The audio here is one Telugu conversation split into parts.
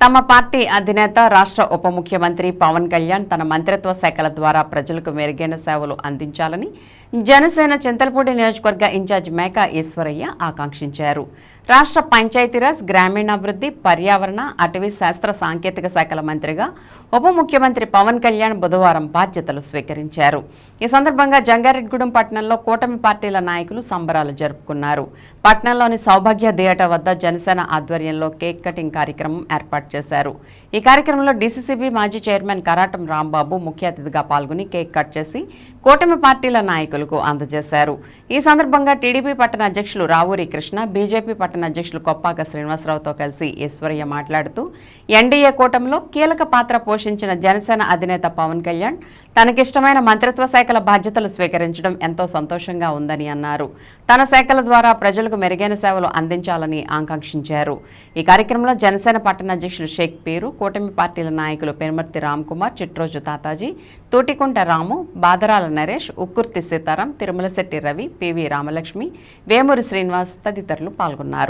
తమ పార్టీ అధినేత రాష్ట్ర ఉప ముఖ్యమంత్రి పవన్ కళ్యాణ్ తన మంత్రిత్వ శాఖల ద్వారా ప్రజలకు మెరుగైన సేవలు అందించాలని జనసేన చింతలపూడి నియోజకవర్గ ఇన్ఛార్జ్ మేకా ఈశ్వరయ్య ఆకాంక్షించారు. రాష్ట్ర పంచాయతీరాజ్ గ్రామీణాభివృద్ధి పర్యావరణ అటవీ శాస్త్ర సాంకేతిక శాఖల మంత్రిగా ఉప ముఖ్యమంత్రి పవన్ కళ్యాణ్ బుధవారం బాధ్యతలు స్వీకరించారు. ఈ సందర్భంగా జంగారెడ్గూడెం పట్టణంలో కూటమి పార్టీల నాయకులు సంబరాలు జరుపుకున్నారు. పట్టణంలోని సౌభాగ్య థియేటర్ వద్ద జనసేన ఆధ్వర్యంలో కేక్ కటింగ్ కార్యక్రమం ఏర్పాటు చేశారు. ఈ కార్యక్రమంలో డీసీసీబీ మాజీ చైర్మన్ కరాటం రాంబాబు ముఖ్య అతిథిగా పాల్గొని కేక్ కట్ చేసి కూటమి పార్టీల నాయకులకు అందజేశారు. ఈ సందర్భంగా టీడీపీ పట్టణ అధ్యక్షులు రావూరి కృష్ణ బీజేపీ పట్టణ అధ్యక్షులు కొప్పాక శ్రీనివాసరావుతో కలిసి ఈశ్వరయ్య మాట్లాడుతూ ఎన్డీఏ కూటమిలో కీలక పాత్ర పోషించిన జనసేన అధినేత పవన్ కళ్యాణ్ తనకిష్టమైన మంత్రిత్వ శాఖల బాధ్యతలు స్వీకరించడం ఎంతో సంతోషంగా ఉందని అన్నారు. తన శాఖల ద్వారా ప్రజలకు మెరుగైన సేవలు అందించాలని ఆకాంక్షించారు. ఈ కార్యక్రమంలో జనసేన పట్టణ అధ్యక్షులు షేక్ పీరు కూటమి పార్టీల నాయకులు పెనుమర్తి రామ్కుమార్ చిట్రోజు తాతాజీ తోటికుంట రాము బాదరాల నరేష్ ఉక్కుర్తి సీతారాం తిరుమలశెట్టి రవి పివి రామలక్ష్మి వేమూరి శ్రీనివాస్ తదితరులు పాల్గొన్నారు.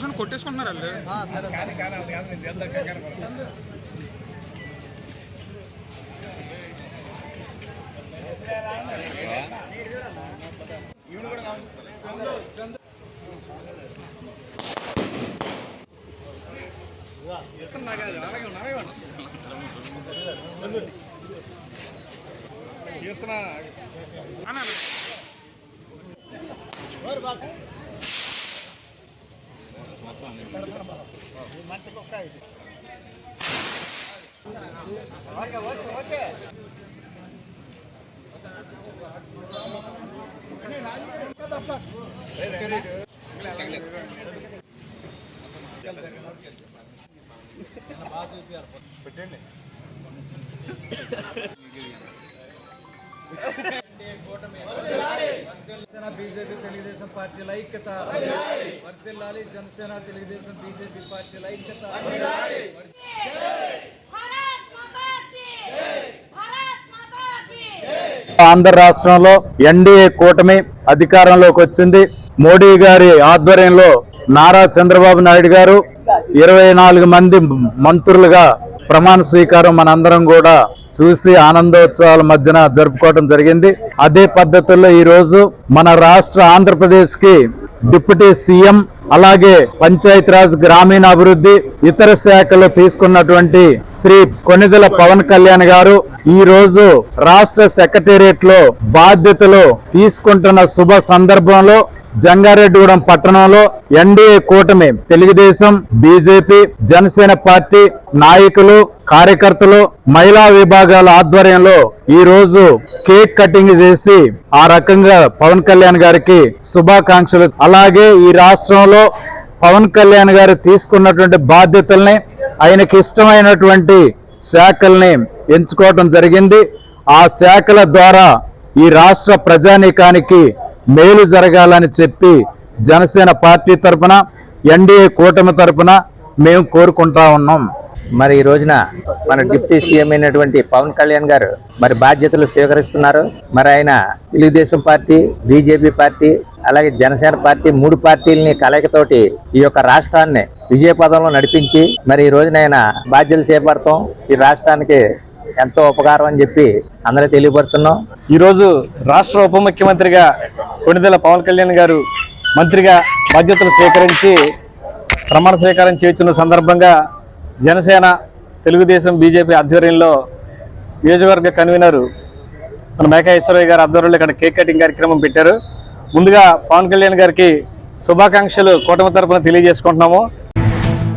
నిమిషం కొట్టేసుకుంటున్నారు వాళ్ళు. చేస్తున్నా అన్న okay okay okay Janasena BJP Telugudesam పార్టీల ఐక్యత వర్తిల్లాలి జనసేన తెలుగుదేశం బీజేపీ పార్టీల ఐక్యత ఆంధ్ర రాష్ట్రంలో ఎన్డీఏ కూటమి అధికారంలోకి వచ్చింది. మోడీ గారి ఆధ్వర్యంలో నారా చంద్రబాబు నాయుడు గారు ఇరవై మంది మంత్రులుగా ప్రమాణ స్వీకారం మనందరం కూడా చూసి ఆనందోత్సవాల మధ్యన జరుపుకోవడం జరిగింది. అదే పద్ధతుల్లో ఈ రోజు మన రాష్ట్ర ఆంధ్రప్రదేశ్కి డిప్యూటీ సీఎం అలాగే పంచాయతీరాజ్ గ్రామీణాభివృద్ధి ఇతర శాఖలు తీసుకున్నటువంటి శ్రీ కొనిదెల పవన్ కళ్యాణ్ గారు ఈ రోజు రాష్ట్ర సెక్రటేరియట్లో బాధ్యతలు తీసుకుంటున్న శుభ సందర్భంలో జంగారెడ్డిగూడెం పట్టణంలో ఎన్డీఏ కూటమి తెలుగుదేశం బీజేపీ జనసేన పార్టీ నాయకులు కార్యకర్తలు మహిళా విభాగాల ఆధ్వర్యంలో ఈ రోజు కేక్ కటింగ్ చేసి ఆ రకంగా పవన్ కళ్యాణ్ గారికి శుభాకాంక్షలు. అలాగే ఈ రాష్ట్రంలో పవన్ కళ్యాణ్ గారు తీసుకున్నటువంటి బాధ్యతల్ని ఆయనకి ఇష్టమైనటువంటి శాఖల్ని ఎంచుకోవటం జరిగింది. ఆ శాఖల ద్వారా ఈ రాష్ట్ర ప్రజానీకానికి మేలు జరగాలని చెప్పి జనసేన పార్టీ తరఫున ఎన్డీఏ కూటమి తరపున మేము కోరుకుంటా ఉన్నాం. మరి ఈ రోజున మన డిప్యూటీ సీఎం అయినటువంటి పవన్ కళ్యాణ్ గారు మరి బాధ్యతలు స్వీకరిస్తున్నారు. మరి ఆయన తెలుగుదేశం పార్టీ బీజేపీ పార్టీ అలాగే జనసేన పార్టీ మూడు పార్టీలని కలయికతోటి ఈ యొక్క రాష్ట్రాన్ని విజయపదంలో నడిపించి మరి ఈ రోజున బాధ్యతలు చేపడతాం. ఈ రాష్ట్రానికి ఎంతో ఉపకారం అని చెప్పి అందరూ తెలియపడుతున్నాం ఈరోజు రాష్ట్ర ఉప ముఖ్యమంత్రిగా కొణిదెల పవన్ కళ్యాణ్ గారు మంత్రిగా బాధ్యతలు స్వీకరించి ప్రమాణ స్వీకారం చేస్తున్న సందర్భంగా జనసేన తెలుగుదేశం బీజేపీ ఆధ్వర్యంలో నియోజకవర్గ కన్వీనర్ మన మేకా ఈశ్వరయ్య ఆధ్వర్యంలో ఇక్కడ కేక్ కటింగ్ కార్యక్రమం పెట్టారు. ముందుగా పవన్ కళ్యాణ్ గారికి శుభాకాంక్షలు కూటమి తరపున తెలియజేసుకుంటున్నాము.